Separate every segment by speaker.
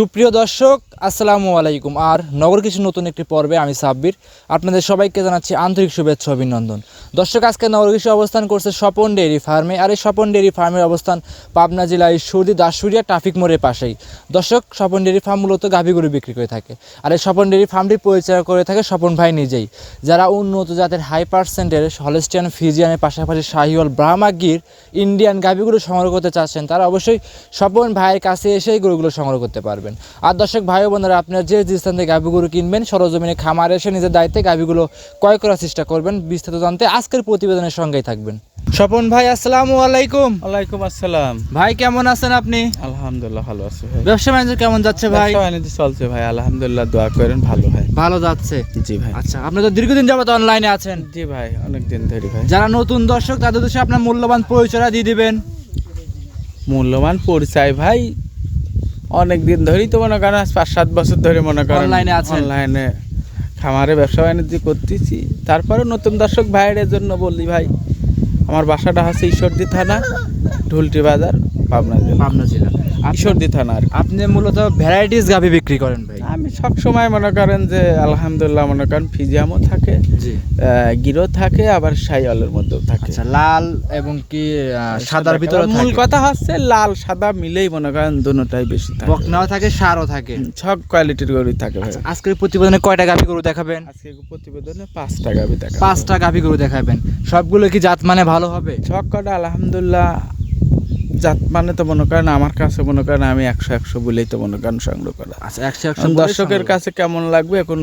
Speaker 1: সুপ্রিয় দর্শক, আসসালামু আলাইকুম। আর নগর কিছু নতুন একটি পর্বে আমি সাব্বির। আপনাদের সবাইকে জানাচ্ছি আন্তরিক শুভেচ্ছা অভিনন্দন। দর্শক, আজকে নগর কিছু অবস্থান করছে স্বপন ডেয়ারি ফার্মে। আর এই স্বপন ডেয়ারি ফার্মের অবস্থান পাবনা জেলায় সর্দি দাসুরিয়া, ট্রাফিক মোড়ের পাশেই। দর্শক, স্বপন ডেয়ারি ফার্ম মূলত গাভীগুলো বিক্রি করে থাকে। আর এই স্বপন ডেয়ারি ফার্মটি পরিচালনা করে থাকে স্বপন ভাই নিজেই। যারা উন্নত জাতের হাই পার্সেন্টের হলেস্টিয়ান ফিজিয়ানের পাশাপাশি শাহিওয়াল ব্রাহ্মা গির ইন্ডিয়ান গাভীগুলো সংগ্রহ করতে চাচ্ছেন, তারা অবশ্যই স্বপন ভাইয়ের কাছে এসেই গরুগুলো সংগ্রহ করতে পারবেন। আর দর্শক ভাই ও বোনেরা আপনারা যে যে স্থান থেকে গাভীগুলো কিনবেন সরজমিনে খামারে এসে নিজের দায়িত্বে গাভীগুলো ক্রয় করার চেষ্টা করবেন। বিস্তারিত জানতে আজকের প্রতিবেদনের সঙ্গেই থাকবেন। স্বপন ভাই আসসালামু আলাইকুম।
Speaker 2: ওয়ালাইকুম আসসালাম।
Speaker 1: ভাই কেমন আছেন আপনি?
Speaker 2: আলহামদুলিল্লাহ ভালো আছি ভাই।
Speaker 1: ব্যবসা বাণিজ্য কেমন যাচ্ছে ভাই?
Speaker 2: ব্যবসা বাণিজ্য চলছে ভাই আলহামদুলিল্লাহ দোয়া করেন ভালো ভাই।
Speaker 1: ভালো যাচ্ছে।
Speaker 2: জি ভাই।
Speaker 1: আচ্ছা আপনি তো দীর্ঘদিন যাবত অনলাইনে আছেন।
Speaker 2: জি ভাই অনেক দিন ধরে ভাই।
Speaker 1: যারা নতুন দর্শক তাদের উদ্দেশ্যে আপনার মূল্যবান পরিচয় দিয়ে দিবেন।
Speaker 2: মূল্যবান পরিচয় ভাই অনেক দিন ধরেই তো মনে করেন পাঁচ সাত বছর ধরে মনে করেন
Speaker 1: অনলাইনে আছে
Speaker 2: অনলাইনে খামারে ব্যবসা বাণিজ্য করতেছি। তারপরে নতুন দর্শক ভাইয়ের জন্য বললি ভাই আমার বাসাটা হচ্ছে ঈশ্বরদী থানা ঢুলটি বাজার পাবনা জেলা।
Speaker 1: পাবনা জেলা।
Speaker 2: ঈশ্বরদী থানা আর
Speaker 1: আপনি মূলত ভ্যারাইটিস গাভি বিক্রি করেন ভাই?
Speaker 2: সব সময় মনে করেন যে আলহামদুলিল্লাহ মনে করেন ফিজিয়ামও থাকে গিরো থাকে আবার সাইওয়ালের মধ্যেও থাকে।
Speaker 1: আচ্ছা লাল এবং কি সাদার ভিতরে
Speaker 2: মূল কথা হচ্ছে লাল সাদা মিলেই মনে করেন দুটোটাই বেশি থাকে।
Speaker 1: বকনাও থাকে সারও থাকে।
Speaker 2: সব কোয়ালিটির গরুই থাকে ভাই।
Speaker 1: আজকের প্রতিবেদনে কয়টা গাভি গরু দেখাবেন?
Speaker 2: আজকে প্রতিবেদনে পাঁচটা গাবি দেখা
Speaker 1: পাঁচটা গাভি গরু দেখাবেন। সবগুলো কি জাত মানে ভালো হবে?
Speaker 2: সব কটা আলহামদুলিল্লাহ জাত মানে তো মনে করেন আমার কাছে মনে করেন আমি একশো একশো বলেই তো মনে করেন সংগ্রহ করা।
Speaker 1: আচ্ছা একশো একশো
Speaker 2: দর্শকের কাছে কেমন লাগবে? এখন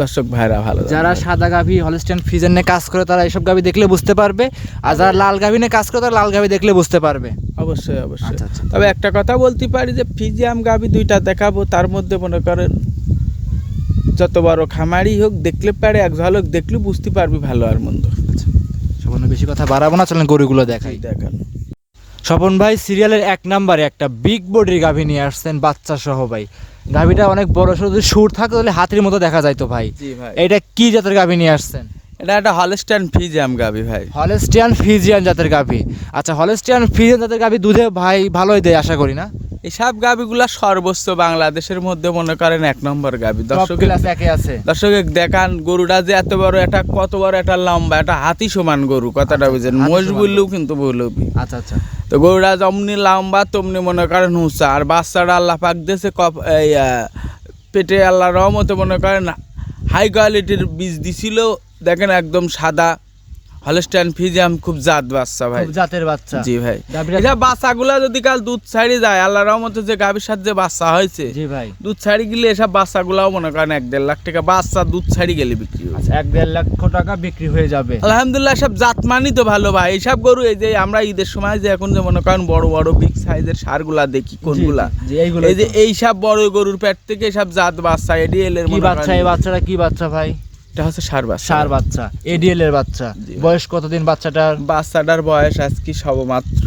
Speaker 2: দর্শক ভাইরা ভালো
Speaker 1: যারা। সাদা গাভি হলস্টেন ফিজেন নিয়ে কাজ করে তারা এইসব গাভী দেখলে বুঝতে পারবে। আর যারা লাল গাভী নিয়ে কাজ করে তারা লাল গাভী দেখলে বুঝতে পারবে।
Speaker 2: অবশ্যই অবশ্যই।
Speaker 1: আচ্ছা, আচ্ছা।
Speaker 2: তবে একটা কথা বলতে পারি যে ফিজিয়াম গাভী দুইটা দেখাবো। তার মধ্যে মনে করেন যত বড় খামারি হোক দেখলে পারে এক ঝলক দেখলে বুঝতে পারবি ভালো আর মন্দ।
Speaker 1: সামান্য বেশি কথা বাড়াবো না চলেন গরুগুলো দেখাই।
Speaker 2: দেখান।
Speaker 1: স্বপন ভাই সিরিয়ালের এক নাম্বারে একটা বিগ বডির গাভী নিয়ে আসছেন বাচ্চা সহ ভাই। গাভীটা অনেক বড় সড়ো যদি সুর থাকে তাহলে হাতির মতো দেখা যায় তো ভাই। এটা কি জাতের গাভী নিয়ে আসছেন?
Speaker 2: এটা একটা হলেস্টিয়ান ফিজিয়াম গাভী ভাই।
Speaker 1: হলেস্টিয়ান ফিজিয়ান জাতের গাভী। আচ্ছা হলেস্টিয়ান ফিজিয়ান জাতের গাভী দুধে ভাই ভালোই দেয় আশা করি না?
Speaker 2: এইসব গাবিগুলা সর্বোচ্চ বাংলাদেশের মধ্যে মনে করেন এক নম্বর গাবি। দর্শক
Speaker 1: আছে।
Speaker 2: দর্শক দেখান গরুটা যে এত বড় একটা কত বড় একটা লম্বা একটা হাতি সমান গরু কথাটা
Speaker 1: আচ্ছা,
Speaker 2: বুঝেন। মোষ বললেও কিন্তু বলবি।
Speaker 1: আচ্ছা আচ্ছা।
Speaker 2: তো গরুটা যেমনি লম্বা তেমনি মনে করেন হুঁচা আর বাচ্চাটা আল্লাহ পাক দিয়েছে কপ এই পেটে আল্লাহ রহমতে মনে করেন হাই কোয়ালিটির বীজ দিছিল। দেখেন একদম সাদা হলস্টাইন ফিজিয়াম খুব জাত বাচ্চা ভাই।
Speaker 1: জাতের বাচ্চা।
Speaker 2: জি ভাই। এটা বাচ্চাগুলা যদি কাল দুধ ছাড়ি যায় আল্লাহ রহমতে যে গাভীর সাথে যে বাচ্চা হয়েছে
Speaker 1: জি ভাই।
Speaker 2: দুধ ছাড়ি গেলে এসব বাচ্চাগুলাও মনে করেন এক দেড় লাখ টাকা বাচ্চা দুধ ছাড়ি গেলে বিক্রি
Speaker 1: আচ্ছা এক দেড় লক্ষ টাকা বিক্রি হয়ে যাবে।
Speaker 2: আলহামদুলিল্লাহ সব জাতমানই তো ভালো ভাই। এইসব গরু এই যে আমরা ঈদের সময় যে এখন যে মনে করেন বড় বড় বিগ সাইজের সারগুলা দেখি কোনগুলা? এই যে। এইসব বড় গরুর পেট থেকে সব জাত বাচ্চা এডিএল এর
Speaker 1: বাচ্চা এই বাচ্চাটা কি বাচ্চা ভাই?
Speaker 2: এটা হচ্ছে সার বাচ্চা।
Speaker 1: সার বাচ্চা এডিএল এর বাচ্চা। বয়স কতদিন বাচ্চাটার?
Speaker 2: বাচ্চাটার বয়স আজকে সবমাত্র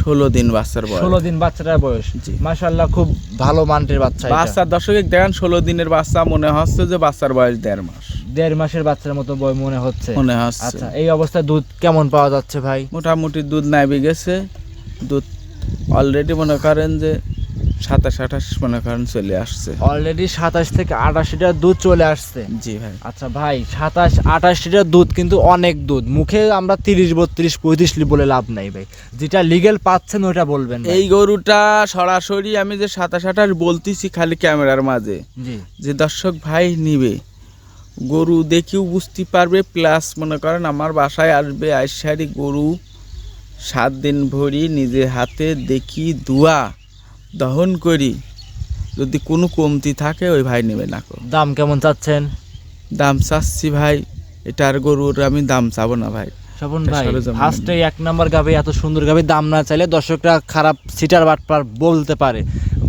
Speaker 2: ষোলো দিন বাচ্চার বয়স।
Speaker 1: ষোলো দিন বাচ্চাটার বয়স।
Speaker 2: জি।
Speaker 1: মাশাল্লাহ খুব ভালো মানের বাচ্চা।
Speaker 2: বাচ্চার দর্শকে দেখেন ষোলো দিনের বাচ্চা মনে হচ্ছে যে বাচ্চার বয়স দেড় মাস।
Speaker 1: দেড় মাসের বাচ্চার মতো বয় মনে হচ্ছে।
Speaker 2: মনে হচ্ছে।
Speaker 1: আচ্ছা এই অবস্থায় দুধ কেমন পাওয়া যাচ্ছে ভাই?
Speaker 2: মোটামুটি দুধ নাইবে গেছে। দুধ অলরেডি মনে করেন যে সাতাশ আঠাশ মনে করেন চলে আসছে।
Speaker 1: অলরেডি সাতাশ থেকে আঠাশ লিটার দুধ চলে আসছে।
Speaker 2: জি ভাই।
Speaker 1: আচ্ছা ভাই সাতাশ আঠাশ লিটার দুধ কিন্তু অনেক দুধ। মুখে আমরা তিরিশ বত্রিশ পঁয়ত্রিশ বলে লাভ নাই ভাই। যেটা লিগেল পাচ্ছেন ওইটা বলবেন
Speaker 2: এই গরুটা সরাসরি আমি যে সাতাশ আঠাশ বলতেছি খালি ক্যামেরার মাঝে।
Speaker 1: জি।
Speaker 2: যে দর্শক ভাই নিবে গরু দেখেও বুঝতে পারবে প্লাস মনে করেন আমার বাসায় আসবে আইসারি গরু সাত দিন ভরি নিজের হাতে দেখি ধোয়া দহন করি যদি কোনো কমতি থাকে ওই ভাই নেবে না
Speaker 1: দাম কেমন চাচ্ছেন?
Speaker 2: দাম চাচ্ছি ভাই এটার গরুর আমি দাম চাবো না ভাই। এটা
Speaker 1: ভাই ফার্স্টে এক নম্বর গাবে এত সুন্দর গাবে দাম না চাইলে দর্শকরা খারাপ সিটার বাটপার বলতে পারে।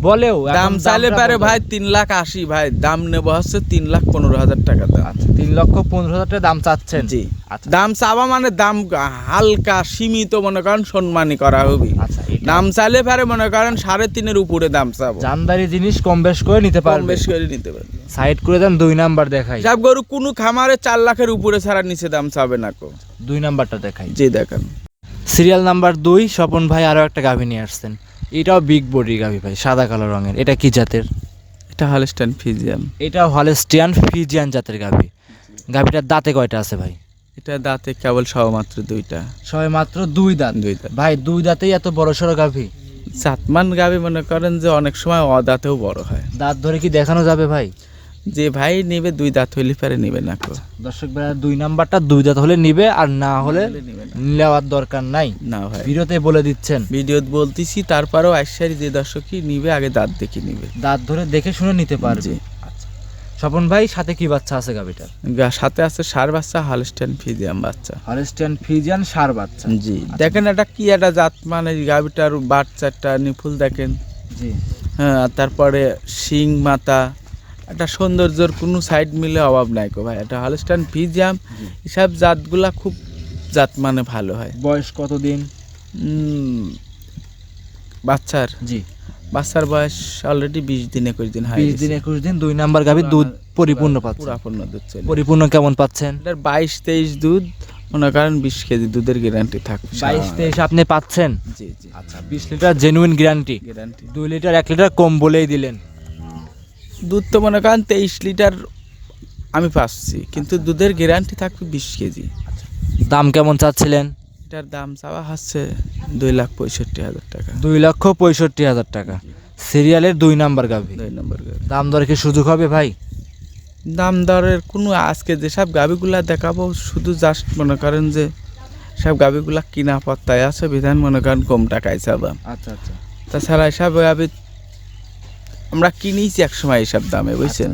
Speaker 1: বলেও
Speaker 2: দাম চাইলে পারে ভাই তিন লাখ আশি ভাই। দাম নেব হচ্ছে তিন লাখ পনেরো হাজার টাকা
Speaker 1: আচ্ছা তিন লক্ষ পনেরো হাজার টাকা দাম চাচ্ছেন।
Speaker 2: জি।
Speaker 1: আচ্ছা।
Speaker 2: দাম চাওয়া মানে দাম হালকা সীমিত মনে করেন সম্মানী করা হবে।
Speaker 1: আচ্ছা
Speaker 2: দাম চাইলে পারে মনে করেন সাড়ে তিনের উপরে দাম চাবো।
Speaker 1: জানদারি জিনিস কম বেশ করে নিতে
Speaker 2: কম বেশ করে নিতে পারবে।
Speaker 1: সাইড করে দেন দুই নাম্বার দেখাই।
Speaker 2: সব গরু কোনো খামারে চার লাখের উপরে ছাড়া নিচে দাম চাবে না কো।
Speaker 1: দুই নাম্বারটা দেখাই।
Speaker 2: জি দেখেন।
Speaker 1: সিরিয়াল নাম্বার দুই স্বপন ভাই আরও একটা গাভী নিয়ে আসছেন। এটাও বিগ বডি গাভি ভাই সাদা কালো রঙের। এটা কি জাতের?
Speaker 2: এটা হলেস্টিয়ান ফিজিয়ান
Speaker 1: এটা হলেস্টিয়ান ফিজিয়ান জাতের গাভি। গাভিটার দাঁতে কয়টা আছে ভাই?
Speaker 2: এটা দাঁতে কেবল সহমাত্র দুইটা।
Speaker 1: সবে মাত্র দুই দাঁত।
Speaker 2: দুই দাঁত।
Speaker 1: ভাই দুই দাঁতেই এত বড় সড়ো গাভি?
Speaker 2: চাতমান গাভি মনে করেন যে অনেক সময় অদাঁতেও বড় হয়।
Speaker 1: দাঁত ধরে কি দেখানো যাবে ভাই?
Speaker 2: যে ভাই নেবে দুই দাঁত হইলে পারে নেবে না কো
Speaker 1: দর্শক ভাই দুই নাম্বারটা দুই দাঁত হলে নিবে আর না হলে
Speaker 2: নেবে
Speaker 1: নেওয়ার দরকার নাই।
Speaker 2: না ভাই।
Speaker 1: ভিডিওতে বলে দিচ্ছেন।
Speaker 2: ভিডিও বলতেছি তারপরেও আইসারি যে দর্শকই নিবে আগে দাঁত দেখে নিবে।
Speaker 1: দাঁত ধরে দেখে শুনে নিতে পারবে। আচ্ছা। স্বপন ভাই সাথে কি বাচ্চা আছে গাভিটার?
Speaker 2: গা- সাথে আছে সার বাচ্চা হলস্টাইন ফিজিয়ান বাচ্চা।
Speaker 1: হলেস্টিয়ান ফিজিয়ান সার বাচ্চা।
Speaker 2: জি। দেখেন এটা কি একটা জাত মানে গাভিটার বাচ্চাটা নিফুল দেখেন।
Speaker 1: জি।
Speaker 2: হ্যাঁ তারপরে শিং মাথা একটা সৌন্দর্যর কোনো সাইড মিলে অভাব নাই কো ভাই। এটা হলস্টাইন ফিজিয়াম এসব জাতগুলা খুব জাত মানে ভালো হয়।
Speaker 1: বয়স কতদিন?
Speaker 2: বাচ্চার।
Speaker 1: জি।
Speaker 2: বাচ্চার বয়স অলরেডি বিশ দিন একুশ দিন হয়
Speaker 1: বিশ দিন একুশ দিন দুই নাম্বার গাভি দুধ পরিপূর্ণ পাচ্ছে
Speaker 2: পুরাপূর্ণ দুধ
Speaker 1: পরিপূর্ণ কেমন পাচ্ছেন?
Speaker 2: এটার বাইশ তেইশ দুধ মনে করেন বিশ কেজি দুধের গ্যারান্টি থাকবে
Speaker 1: বাইশ তেইশ আপনি পাচ্ছেন?
Speaker 2: জি জি।
Speaker 1: আচ্ছা বিশ লিটার জেনুইন গ্যারান্টি
Speaker 2: গ্যারান্টি
Speaker 1: দুই লিটার এক লিটার কম বলেই দিলেন।
Speaker 2: দুধ তো মনে করেন তেইশ লিটার আমি পাচ্ছি কিন্তু দুধের গ্যারান্টি থাকবে বিশ কেজি।
Speaker 1: দাম কেমন চাচ্ছিলেন?
Speaker 2: এটার দাম চাওয়া হচ্ছে দুই লাখ পঁয়ষট্টি হাজার টাকা।
Speaker 1: দুই লক্ষ পঁয়ষট্টি হাজার টাকা। সিরিয়ালের দুই নাম্বার গাভি
Speaker 2: দুই নম্বর গাভি
Speaker 1: দাম দর কি সুযোগ হবে ভাই?
Speaker 2: দাম দরের কোনো আজকে যেসব গাভিগুলা দেখাবো শুধু জাস্ট মনে করেন যে সব গাভিগুলা কিনা পত্তায় আছে বিধান মনে করেন কম টাকায় চাবা।
Speaker 1: আচ্ছা আচ্ছা।
Speaker 2: তাছাড়া এসব গাভি আমরা কিনেছি একসময় এসব দামে বুঝছেন?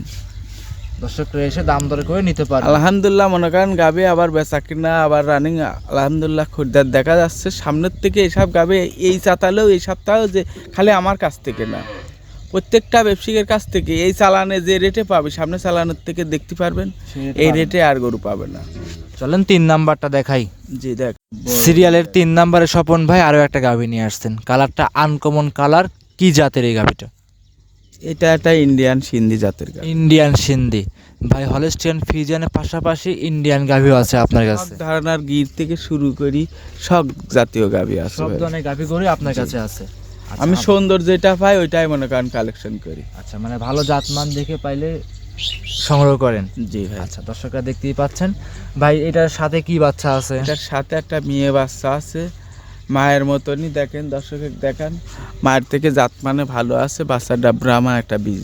Speaker 1: দর্শকরা এসে দাম দর করে নিতে পারবে।
Speaker 2: আলহামদুলিল্লাহ মনে করেন গাবে আবার বেচা কিনা আবার রানিং আলহামদুলিল্লাহ খরিদ্দার দেখা যাচ্ছে। সামনের থেকে এসব গাবে এই চাতালেও এই সপ্তাহেও যে খালি আমার কাছ থেকে না। প্রত্যেকটা ব্যবসায়ীর কাছ থেকে এই চালানে যে রেটে পাবে সামনে চালানোর থেকে দেখতে পারবেন এই রেটে আর গরু পাবে না।
Speaker 1: চলেন তিন নাম্বারটা দেখাই।
Speaker 2: জি দেখ।
Speaker 1: সিরিয়ালের তিন নাম্বারে স্বপন ভাই আরও একটা গাভি নিয়ে আসছেন। কালারটা আনকমন কালার কি জাতের এই গাভিটা
Speaker 2: এটা একটা ইন্ডিয়ান সিন্ধি জাতের গাভি।
Speaker 1: ইন্ডিয়ান সিন্ধি। ভাই হলেস্টিয়ান ফিজিয়ানের পাশাপাশি ইন্ডিয়ান গাভিও আছে আপনার কাছে।
Speaker 2: ধরনের গির থেকে শুরু করি সব জাতীয় গাভি আছে
Speaker 1: সব ধরনের গাভি করে আপনার কাছে আছে। আচ্ছা,
Speaker 2: আমি
Speaker 1: আপ-
Speaker 2: সৌন্দর্য যেটা পাই ওইটাই মনে করেন কালেকশন করি।
Speaker 1: আচ্ছা মানে ভালো জাতমান দেখে পাইলে সংগ্রহ করেন।
Speaker 2: জি ভাই।
Speaker 1: আচ্ছা দর্শকরা দেখতেই পাচ্ছেন। ভাই এটার সাথে কি বাচ্চা আছে?
Speaker 2: এটার সাথে একটা মেয়ে বাচ্চা আছে মায়ের মতনই দেখেন দর্শকের দেখান। মায়ের থেকে জাত মানে ভালো আছে বাচ্চাটা ব্রাহ্মা একটা বীজ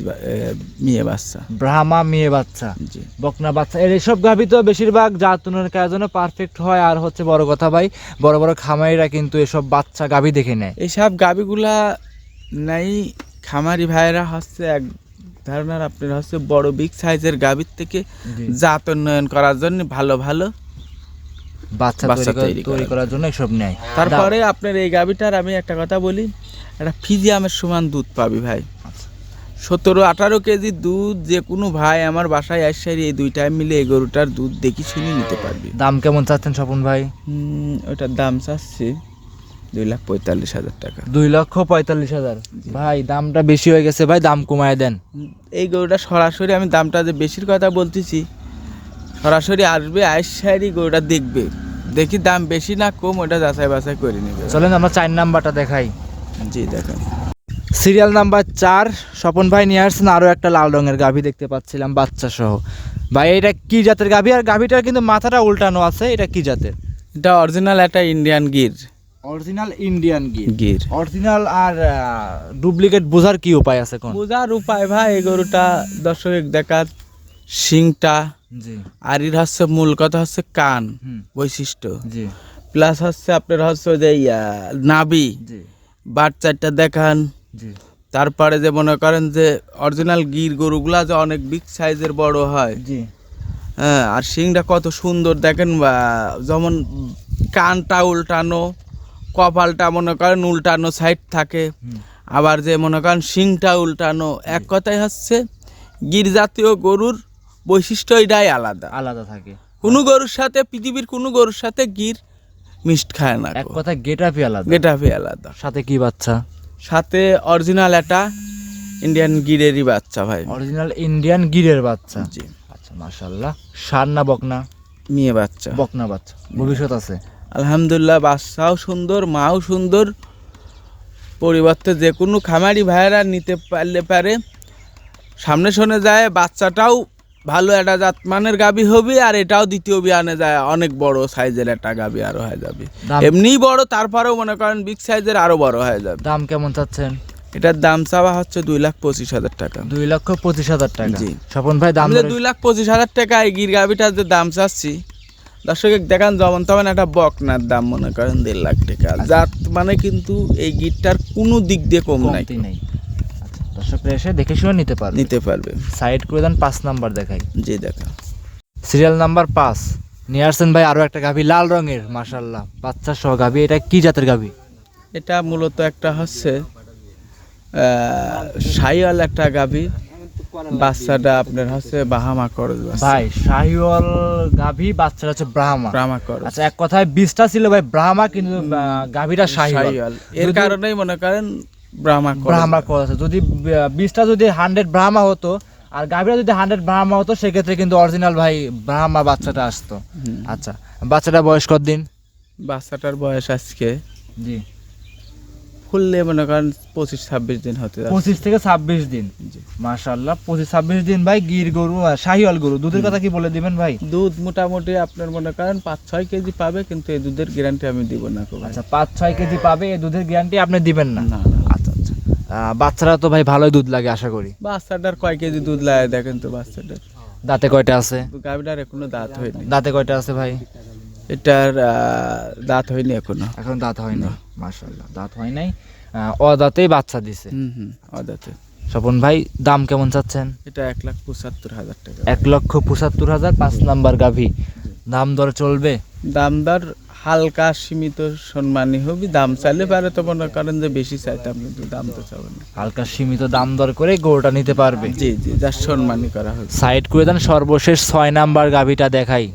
Speaker 2: মেয়ে বাচ্চা।
Speaker 1: ব্রাহ্মা মেয়ে বাচ্চা।
Speaker 2: জি।
Speaker 1: বকনা বাচ্চা। এর এসব গাভি তো বেশিরভাগ জাতনের জন্য পারফেক্ট হয় আর হচ্ছে বড় কথা ভাই বড় বড় খামারিরা কিন্তু এসব বাচ্চা গাভি দেখে নেয়।
Speaker 2: এইসব গাবিগুলা নাই খামারি ভাইয়েরা হচ্ছে এক ধরনের আপনার হচ্ছে বড় বিগ সাইজের গাভীর থেকে জাত উন্নয়ন করার জন্য ভালো ভালো
Speaker 1: বাচ্চা তৈরি করা-
Speaker 2: তৈরি
Speaker 1: তৈরি
Speaker 2: করা।
Speaker 1: করার জন্য এসব নেয়।
Speaker 2: তারপরে আপনার এই গাভিটার আমি একটা কথা বলি একটা ফিজিয়ামের সমান দুধ পাবি ভাই।
Speaker 1: আচ্ছা।
Speaker 2: সতেরো আঠারো কেজি দুধ যে কোনো ভাই আমার বাসায় আসারি এই দুই টাইম মিলে এই গরুটার দুধ দেখি শুনি নিতে পারবি।
Speaker 1: দাম কেমন চাচ্ছেন স্বপন ভাই?
Speaker 2: হুম, ওটার দাম চাচ্ছি দুই লাখ পঁয়তাল্লিশ হাজার টাকা।
Speaker 1: দুই লক্ষ পঁয়তাল্লিশ হাজার। ভাই দামটা বেশি হয়ে গেছে ভাই দাম কমায় দেন।
Speaker 2: এই গরুটা সরাসরি আমি দামটা যে বেশির কথা বলতেছি সরাসরি আসবে আইসারি গরুটা দেখবে। দেখি দাম বেশি না কম ওটা যাচাই বাছাই করে নেবে।
Speaker 1: চলেন আমরা চার নাম্বারটা দেখাই।
Speaker 2: জি দেখেন
Speaker 1: সিরিয়াল নাম্বার চার স্বপন ভাই নিয়ে আসছেন আরও একটা লাল রঙের গাভি দেখতে পাচ্ছিলাম বাচ্চা সহ ভাই এটা কি জাতের গাভি? আর গাভিটার কিন্তু মাথাটা উল্টানো আছে এটা কি জাতের?
Speaker 2: এটা অরিজিনাল একটা ইন্ডিয়ান গির।
Speaker 1: অরিজিনাল ইন্ডিয়ান গি
Speaker 2: গির।
Speaker 1: অরিজিনাল আর ডুপ্লিকেট বোঝার কি উপায় আছে কোন?
Speaker 2: বোঝার উপায় ভাই এই গরুটা দর্শক দেখার শিংটা।
Speaker 1: জি।
Speaker 2: আর এর হচ্ছে মূল কথা হচ্ছে কান বৈশিষ্ট্য। প্লাস হচ্ছে আপনার হচ্ছে যে নাভি।
Speaker 1: জি।
Speaker 2: বাচ্চাটা দেখান। তারপরে যে মনে করেন যে অরিজিনাল গির গরুগুলা যে অনেক বিগ সাইজের বড় হয়। হ্যাঁ আর শিংটা কত সুন্দর দেখেন বা যেমন কানটা উল্টানো কপালটা মনে করেন উল্টানো সাইড থাকে। আবার যে মনে করেন শিংটা উল্টানো এক কথাই হচ্ছে গির জাতীয় গরুর বৈশিষ্ট্য এটাই আলাদা।
Speaker 1: আলাদা থাকে।
Speaker 2: কোনো গরুর সাথে পৃথিবীর কোনো গরুর সাথে গির মিষ্ট খায় না
Speaker 1: এক কথা গেট আপই আলাদা।
Speaker 2: গেটাফি আলাদা।
Speaker 1: সাথে কি বাচ্চা?
Speaker 2: সাথে অরিজিনাল একটা ইন্ডিয়ান গিরেরই বাচ্চা ভাই।
Speaker 1: অরিজিনাল ইন্ডিয়ান গিরের বাচ্চা।
Speaker 2: জি।
Speaker 1: আচ্ছা মাশাল্লাহ সার না বকনা?
Speaker 2: মেয়ে বাচ্চা।
Speaker 1: বকনা বাচ্চা। ভবিষ্যৎ আছে।
Speaker 2: আলহামদুলিল্লাহ বাচ্চাও সুন্দর মাও সুন্দর। পরিবর্তে যে কোনো খামারি ভাইয়েরা নিতে পারলে পারে। সামনে শোনে যায় বাচ্চাটাও ভালো একটা জাতমানের গাবি হবে আর এটাও দ্বিতীয় বিয়ানে যায় অনেক বড় সাইজের একটা গাবি আরও হয়ে যাবে। এমনি বড় তারপরেও মনে করেন বিগ সাইজের আরও বড় হয়ে যাবে।
Speaker 1: দাম কেমন চাচ্ছেন?
Speaker 2: এটার দাম চাওয়া হচ্ছে দুই লাখ পঁচিশ হাজার টাকা।
Speaker 1: দুই লক্ষ পঁচিশ হাজার টাকা।
Speaker 2: জি।
Speaker 1: স্বপন ভাই দাম
Speaker 2: দুই লাখ পঁচিশ হাজার টাকা এই গির গাভিটার যে দাম চাচ্ছি দর্শক দেখান যেমন তেমন একটা বকনার দাম মনে করেন দেড় লাখ টাকা। জাত মানে কিন্তু এই গিরটার কোনো দিক দিয়ে কম নাই।
Speaker 1: দর্শকরা এসে দেখে শুনে নিতে পারবে।
Speaker 2: নিতে পারবে।
Speaker 1: সাইড করে দেন পাঁচ নাম্বার দেখাই।
Speaker 2: জি দেখা।
Speaker 1: সিরিয়াল নাম্বার পাঁচ। নিয়ে আসছেন ভাই আরও একটা গাভি লাল রঙের মাশাল্লাহ বাচ্চা সহ গাভি এটা কি জাতের গাভি?
Speaker 2: এটা মূলত একটা হচ্ছে সাইওয়াল একটা গাভি। বাচ্চাটা আপনার হচ্ছে বাহামা করজ
Speaker 1: ভাই শাহিওয়াল গাভি বাচ্চাটা হচ্ছে ব্রাহ্মা।
Speaker 2: ব্রাহ্মা করজ।
Speaker 1: আচ্ছা এক কথায় বীজটা ছিল ভাই ব্রাহ্মা কিন্তু গাভীটা শাহিওয়াল।
Speaker 2: এর কারণেই মনে করেন ব্রাহ্মা
Speaker 1: ব্রাহ্মা করেছে যদি বীজটা যদি হান্ড্রেড ব্রাহ্মা হতো আর গাভীরা যদি হান্ড্রেড ব্রাহ্মা হতো সেক্ষেত্রে কিন্তু অরিজিনাল ভাই ব্রাহ্মা বাচ্চাটা আসতো। আচ্ছা বাচ্চাটা বয়স দিন
Speaker 2: বাচ্চাটার বয়স আজকে
Speaker 1: জি।
Speaker 2: মনে করেন পঁচিশ ছাব্বিশ দিন হতে
Speaker 1: পঁচিশ থেকে ছাব্বিশ দিন। মাশাল্লাহ পঁচিশ ছাব্বিশ দিন ভাই গির গরু আর শাহিওয়াল গরু। দুধের কথা কি বলে দিবেন ভাই?
Speaker 2: দুধ মোটামুটি আপনার মনে করেন পাঁচ ছয় কেজি পাবে কিন্তু এই দুধের গ্যারান্টি আমি দিব না
Speaker 1: আচ্ছা পাঁচ ছয় কেজি পাবে এই দুধের গ্যারান্টি আপনি দিবেন না
Speaker 2: না না
Speaker 1: আচ্ছা আচ্ছা আহ, বাচ্চারা তো ভাই ভালোই দুধ লাগে আশা করি।
Speaker 2: বাচ্চাটার কয় কেজি দুধ লাগে দেখেন তো বাচ্চাটার?
Speaker 1: দাঁতে কয়টা আছে?
Speaker 2: গাভিটার এখনও দাঁত হয়নি।
Speaker 1: দাঁতে কয়টা আছে ভাই?
Speaker 2: এটার দাঁত হয়নি এখনও।
Speaker 1: এখন দাঁত হয় নাই মাশাল্লাহ দাঁত হয় নাই। অদাঁতেই বাচ্চা দিছে।
Speaker 2: হুম হুম অদাঁতে।
Speaker 1: স্বপন ভাই দাম কেমন চাচ্ছেন?
Speaker 2: এটা এক লাখ পঁচাত্তর হাজার টাকা।
Speaker 1: এক লক্ষ পঁচাত্তর হাজার পাঁচ নাম্বার গাভী। দাম দর চলবে?
Speaker 2: দামদার হালকা সীমিত সম্মানই হবে দাম চাইলে পারে তো মনে করেন যে বেশি চাইতাম কিন্তু দাম তো চাবে না।
Speaker 1: হালকা সীমিত দাম দর করে গরুটা নিতে পারবে?
Speaker 2: জি জি যার সম্মানই করা হবে
Speaker 1: সাইড করে দেন সর্বশেষ ছয় নাম্বার গাভীটা দেখাই।